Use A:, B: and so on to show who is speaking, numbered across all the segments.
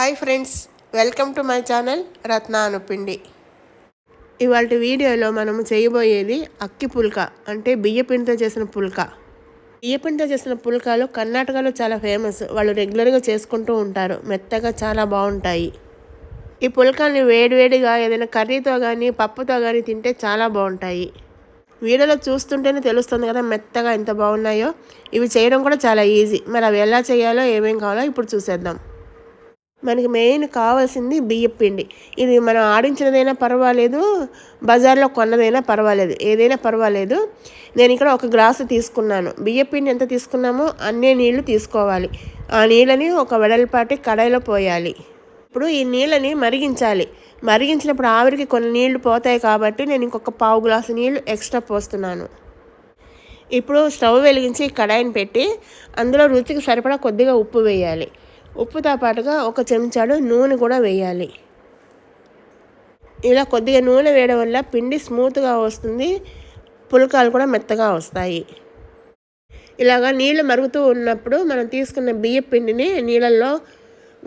A: Hi friends welcome to my channel Ratna Anupindi. ఇవాళ వీడియోలో మనము చేయబోయేది అక్కి పుల్క అంటే బియ్యపిండితో చేసిన పుల్క. బియ్యపిండితో చేసిన పుల్కాలు కర్ణాటకలో చాలా ఫేమస్ వాళ్ళు రెగ్యులర్గా చేసుకుంటూ ఉంటారు. మెత్తగా చాలా బాగుంటాయి. ఈ పుల్కాన్ని వేడివేడిగా ఏదైనా కర్రీతో కానీ పప్పుతో కానీ తింటే చాలా బాగుంటాయి. వీడియోలో చూస్తుంటేనే తెలుస్తుంది కదా మెత్తగా ఎంత బాగున్నాయో. ఇవి చేయడం కూడా చాలా ఈజీ మరి అవి ఎలా చేయాలో ఏమేం కావాలో ఇప్పుడు చూసేద్దాం. మనకి మెయిన్ కావాల్సింది బియ్యం పిండి. ఇది మనం ఆడించినదైనా పర్వాలేదు బజార్లో కొన్నదైనా పర్వాలేదు ఏదైనా పర్వాలేదు. నేను ఇక్కడ ఒక గ్లాసు తీసుకున్నాను. బియ్యం పిండి ఎంత తీసుకున్నామో అన్నీ నీళ్ళు తీసుకోవాలి. ఆ నీళ్ళని ఒక వెడల్పాటి కడాయిలో పోయాలి. ఇప్పుడు ఈ నీళ్ళని మరిగించాలి. మరిగించినప్పుడు ఆవిరికి కొన్ని నీళ్ళు పోతాయి కాబట్టి నేను ఇంకొక పావు గ్లాసు నీళ్ళు ఎక్స్ట్రా పోస్తున్నాను. ఇప్పుడు స్టవ్ వెలిగించి కడాయిని పెట్టి అందులో రుచికి సరిపడా కొద్దిగా ఉప్పు వేయాలి. ఉప్పుతో పాటుగా ఒక చెంచాడు నూనె కూడా వేయాలి. ఇలా కొద్దిగా నూనె వేయడం వల్ల పిండి స్మూత్గా వస్తుంది పుల్కాలు కూడా మెత్తగా వస్తాయి. ఇలాగా నీళ్ళు మరుగుతూ ఉన్నప్పుడు మనం తీసుకున్న బియ్య పిండిని నీళ్ళల్లో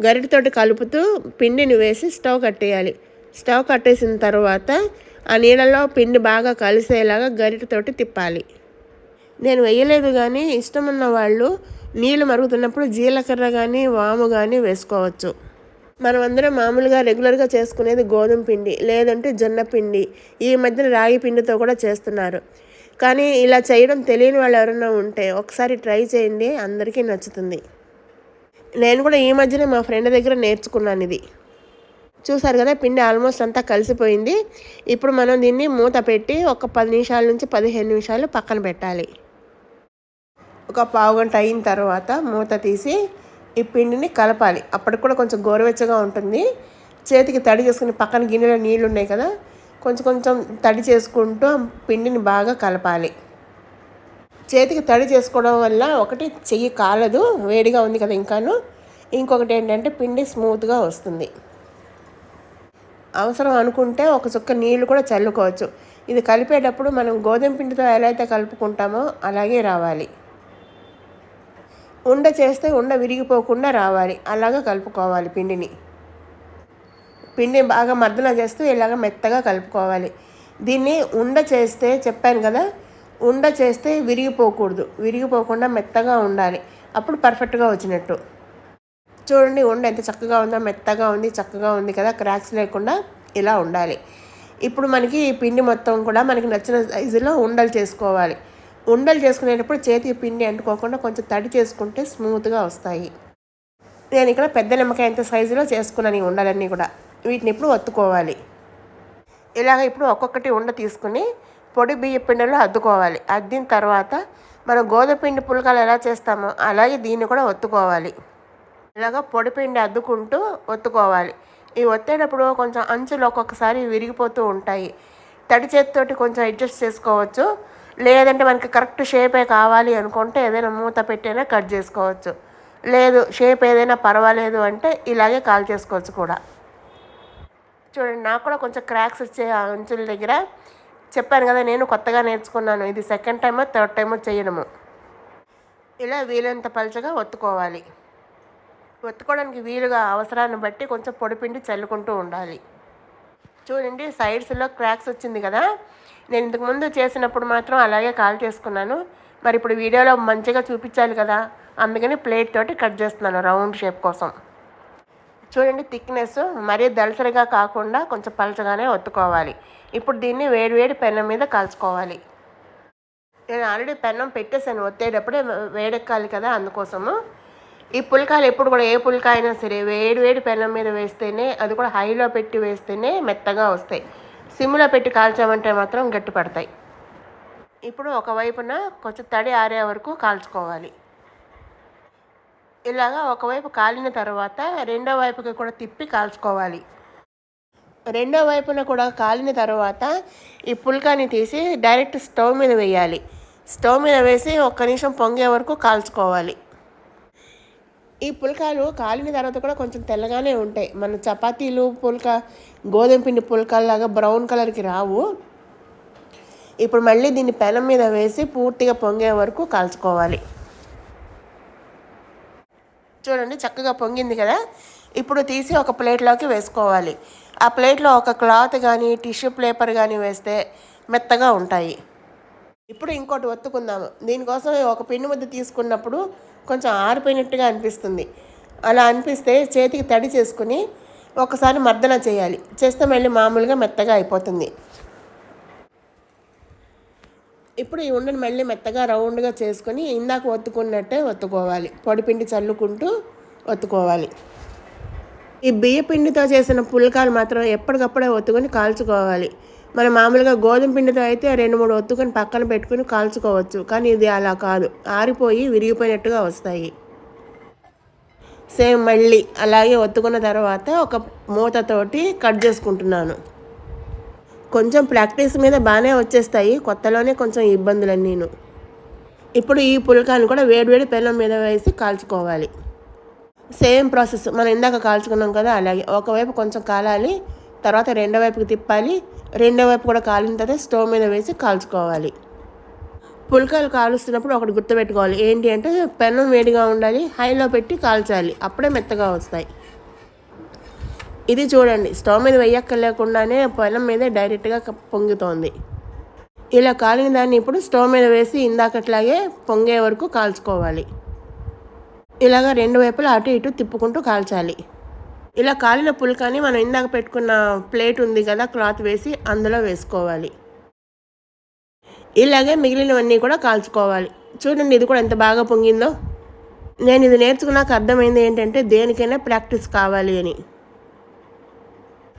A: గరిటతోటి కలుపుతూ పిండిని వేసి స్టవ్ కట్టేయాలి. స్టవ్ కట్టేసిన తర్వాత ఆ నీళ్ళలో పిండి బాగా కలిసేలాగా గరిటతోటి తిప్పాలి. నేను వేయలేదు కానీ ఇష్టం ఉన్న వాళ్ళు నీళ్ళు మరుగుతున్నప్పుడు జీలకర్ర కానీ వాము కానీ వేసుకోవచ్చు. మనం అందరం మామూలుగా రెగ్యులర్గా చేసుకునేది గోధుమ పిండి లేదంటే జొన్న పిండి ఈ మధ్యన రాగి పిండితో కూడా చేస్తున్నారు. కానీ ఇలా చేయడం తెలియని వాళ్ళు ఎవరైనా ఉంటే ఒకసారి ట్రై చేయండి అందరికీ నచ్చుతుంది. నేను కూడా ఈ మధ్యనే మా ఫ్రెండ్ దగ్గర నేర్చుకున్నాను ఇది. చూసారు కదా పిండి ఆల్మోస్ట్ అంతా కలిసిపోయింది. ఇప్పుడు మనం దీన్ని మూత పెట్టి ఒక పది నిమిషాల నుంచి పదిహేను నిమిషాలు పక్కన పెట్టాలి. ఒక పావు గంట అయిన తర్వాత మూత తీసి ఈ పిండిని కలపాలి. అప్పటికి కూడా కొంచెం గోరువెచ్చగా ఉంటుంది. చేతికి తడి చేసుకుని పక్కన గిన్నెలో నీళ్ళు ఉన్నాయి కదా కొంచెం కొంచెం తడి చేసుకుంటూ పిండిని బాగా కలపాలి. చేతికి తడి చేసుకోవడం వల్ల ఒకటి చెయ్యి కాలదు వేడిగా ఉంది కదా ఇంకాను. ఇంకొకటి ఏంటంటే పిండి స్మూత్గా వస్తుంది. అవసరం అనుకుంటే ఒక చుక్క నీళ్ళు కూడా చల్లుకోవచ్చు. ఇది కలిపేటప్పుడు మనం గోధుమ పిండితో ఎలా అయితే కలుపుకుంటామో అలాగే రావాలి. ఉండ చేస్తే ఉండ విరిగిపోకుండా రావాలి. అలాగా కలుపుకోవాలి పిండిని. పిండి బాగా మర్దన చేస్తూ ఇలాగ మెత్తగా కలుపుకోవాలి. దీన్ని ఉండ చేస్తే చెప్పాను కదా ఉండ చేస్తే విరిగిపోకూడదు. విరిగిపోకుండా మెత్తగా ఉండాలి. అప్పుడు పర్ఫెక్ట్గా వచ్చినట్టు. చూడండి ఉండ ఎంత చక్కగా ఉందో మెత్తగా ఉంది చక్కగా ఉంది కదా క్రాక్స్ లేకుండా ఇలా ఉండాలి. ఇప్పుడు మనకి ఈ పిండి మొత్తం కూడా మనకి నచ్చిన సైజులో ఉండలు చేసుకోవాలి. ఉండలు చేసుకునేటప్పుడు చేతికి పిండి అంటుకోకుండా కొంచెం తడి చేసుకుంటే స్మూత్గా వస్తాయి. నేను ఇక్కడ పెద్ద నిమ్మకాయ ఎంత సైజులో చేసుకున్నాను ఈ ఉండలన్నీ కూడా. వీటిని ఇప్పుడు ఒత్తుకోవాలి. ఇలాగ ఇప్పుడు ఒక్కొక్కటి ఉండ తీసుకుని పొడి బియ్య పిండిలో అద్దుకోవాలి. అద్దిన తర్వాత మనం గోధుమ పిండి పుల్కాలు ఎలా చేస్తామో అలాగే దీన్ని కూడా ఒత్తుకోవాలి. ఇలాగ పొడి పిండి అద్దుకుంటూ ఒత్తుకోవాలి. ఇవి ఒత్తేటప్పుడు కొంచెం అంచులు ఒక్కొక్కసారి విరిగిపోతూ ఉంటాయి. తడి చేతితోటి కొంచెం అడ్జస్ట్ చేసుకోవచ్చు. లేదంటే మనకి కరెక్ట్ షేపే కావాలి అనుకుంటే ఏదైనా మూత పెట్టైనా కట్ చేసుకోవచ్చు. లేదు షేప్ ఏదైనా పర్వాలేదు అంటే ఇలాగే కాల్ చేసుకోవచ్చు కూడా. చూడండి నాకు కూడా కొంచెం క్రాక్స్ వచ్చే ఆ అంచుల దగ్గర చెప్పాను కదా నేను కొత్తగా నేర్చుకున్నాను. ఇది సెకండ్ టైమో థర్డ్ టైమో చేయడము. ఇలా వీలైనంత పలచగా ఒత్తుకోవాలి. ఒత్తుకోవడానికి వీలుగా అవసరాన్ని బట్టి కొంచెం పొడిపిండి చల్లుకుంటూ ఉండాలి. చూడండి సైడ్స్లో క్రాక్స్ వచ్చింది కదా. నేను ఇంతకుముందు చేసినప్పుడు మాత్రం అలాగే కాల్ చేసుకున్నాను. మరి ఇప్పుడు వీడియోలో మంచిగా చూపించాలి కదా. అందుకని ప్లేట్ తోటి కట్ చేస్తున్నాను రౌండ్ షేప్ కోసం. చూడండి థిక్నెస్ మరీ దళసరిగా కాకుండా కొంచెం పలచగానే ఒత్తుకోవాలి. ఇప్పుడు దీన్ని వేడివేడి పెన్నం మీద కాల్చుకోవాలి. నేను ఆల్రెడీ పెన్నం పెట్టేసాను ఒత్తేటప్పుడే వేడెక్కాలి కదా అందుకోసము. ఈ పుల్కాలు ఎప్పుడు కూడా ఏ పుల్కా అయినా సరే వేడి వేడి పెనం మీద వేస్తేనే అది కూడా హైలో పెట్టి వేస్తేనే మెత్తగా వస్తాయి. సిమ్లో పెట్టి కాల్చామంటే మాత్రం గట్టి పడతాయి. ఇప్పుడు ఒకవైపున కొంచెం తడి ఆరే వరకు కాల్చుకోవాలి. ఇలాగా ఒకవైపు కాలిన తర్వాత రెండో వైపుకి కూడా తిప్పి కాల్చుకోవాలి. రెండో వైపున కూడా కాలిన తర్వాత ఈ పుల్కాని తీసి డైరెక్ట్ స్టవ్ మీద వేయాలి. స్టవ్ మీద వేసి ఒక్క నిమిషం పొంగే వరకు కాల్చుకోవాలి. ఈ పుల్కాలు కాలిన తర్వాత కూడా కొంచెం తెల్లగానే ఉంటాయి. మన చపాతీలు పుల్క గోధుమ పిండి పుల్కాల్లాగా బ్రౌన్ కలర్కి రావు. ఇప్పుడు మళ్ళీ దీన్ని పెనం మీద వేసి పూర్తిగా పొంగే వరకు కాల్చుకోవాలి. చూడండి చక్కగా పొంగింది కదా? ఇప్పుడు తీసి ఒక ప్లేట్లోకి వేసుకోవాలి. ఆ ప్లేట్లో ఒక క్లాత్ కానీ టిష్యూ పేపర్ కానీ వేస్తే మెత్తగా ఉంటాయి. ఇప్పుడు ఇంకోటి ఒత్తుకుందాము. దీనికోసం ఒక పిండి ముద్ద తీసుకున్నప్పుడు కొంచెం ఆరిపోయినట్టుగా అనిపిస్తుంది. అలా అనిపిస్తే చేతికి తడి చేసుకుని ఒకసారి మర్దన చేయాలి. చేస్తే మళ్ళీ మామూలుగా మెత్తగా అయిపోతుంది. ఇప్పుడు ఈ ఉండని మళ్ళీ మెత్తగా రౌండ్గా చేసుకొని ఇందాక ఒత్తుకున్నట్టే ఒత్తుకోవాలి. పొడిపిండి చల్లుకుంటూ ఒత్తుకోవాలి. ఈ బియ్య పిండితో చేసిన పుల్కాలు మాత్రం ఎప్పటికప్పుడే ఒత్తుకొని కాల్చుకోవాలి. మనం మామూలుగా గోధుమ పిండితో అయితే రెండు మూడు ఒత్తుకొని పక్కన పెట్టుకుని కాల్చుకోవచ్చు. కానీ ఇది అలా కాదు. ఆరిపోయి విరిగిపోయినట్టుగా వస్తాయి. సేమ్ మళ్ళీ అలాగే ఒత్తుకున్న తర్వాత ఒక మూతతోటి కట్ చేసుకుంటున్నాను. కొంచెం ప్రాక్టీస్ మీద బాగానే వచ్చేస్తాయి. కొత్తలోనే కొంచెం ఇబ్బందులన్నీను. ఇప్పుడు ఈ పుల్కాన్ని కూడా వేడివేడి పెనం మీద వేసి కాల్చుకోవాలి. Same process. మనం ఇందాక కాల్చుకున్నాం కదా అలాగే. ఒకవైపు కొంచెం కాలాలి తర్వాత రెండో వైపుకి తిప్పాలి. రెండో వైపు కూడా కాలిన తర్వాత స్టవ్ మీద వేసి కాల్చుకోవాలి. పుల్కాలు కాలుస్తున్నప్పుడు ఒకటి గుర్తుపెట్టుకోవాలి. ఏంటి అంటే పెనం వేడిగా ఉండాలి హైలో పెట్టి కాల్చాలి. అప్పుడే మెత్తగా వస్తాయి. ఇది చూడండి. స్టవ్ మీద వేయక్కర్లేకుండానే పొలం మీదే డైరెక్ట్గా పొంగుతోంది. ఇలా కాలిన దాన్ని ఇప్పుడు స్టవ్ మీద వేసి ఇందాకట్లాగే పొంగే వరకు కాల్చుకోవాలి. ఇలాగ రెండు వైపులా అటు ఇటు తిప్పుకుంటూ కాల్చాలి. ఇలా కాలిన పుల్కాని మనం ఇందాక పెట్టుకున్న ప్లేట్ ఉంది కదా క్లాత్ వేసి అందులో వేసుకోవాలి. ఇలాగే మిగిలినవన్నీ కూడా కాల్చుకోవాలి. చూడండి ఇది కూడా ఎంత బాగా పొంగిందో. నేను ఇది నేర్చుకున్నాక అర్థమైంది ఏంటంటే దేనికైనా ప్రాక్టీస్ కావాలి అని.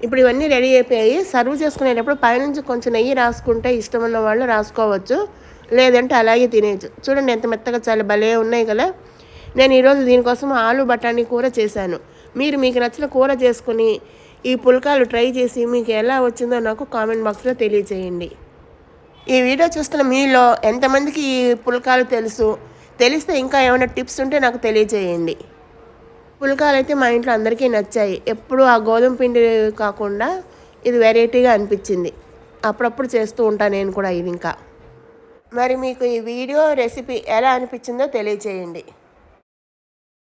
A: ఇప్పుడు ఇవన్నీ రెడీ అయిపోయాయి. సర్వ్ చేసుకునేటప్పుడు పైనుంచి కొంచెం నెయ్యి రాసుకుంటే ఇష్టం ఉన్న వాళ్ళు రాసుకోవచ్చు. లేదంటే అలాగే తినేయచ్చు. చూడండి ఎంత మెత్తగా చాలా భలే ఉన్నాయి కదా. నేను ఈరోజు దీనికోసం ఆలు బఠానీ కూర చేశాను. మీరు మీకు నచ్చిన కూర చేసుకుని ఈ పుల్కాలు ట్రై చేసి మీకు ఎలా వచ్చిందో నాకు కామెంట్ బాక్స్లో తెలియజేయండి. ఈ వీడియో చూస్తున్న మీలో ఎంతమందికి ఈ పుల్కాలు తెలుసు? తెలిస్తే ఇంకా ఏమైనా టిప్స్ ఉంటే నాకు తెలియజేయండి. పుల్కాలు అయితే మా ఇంట్లో అందరికీ నచ్చాయి. ఎప్పుడు ఆ గోధుమ పిండి కాకుండా ఇది వెరైటీగా అనిపించింది. అప్పుడప్పుడు చేస్తూ ఉంటాను నేను కూడా ఇది ఇంకా. మరి మీకు ఈ వీడియో రెసిపీ ఎలా అనిపించిందో తెలియజేయండి.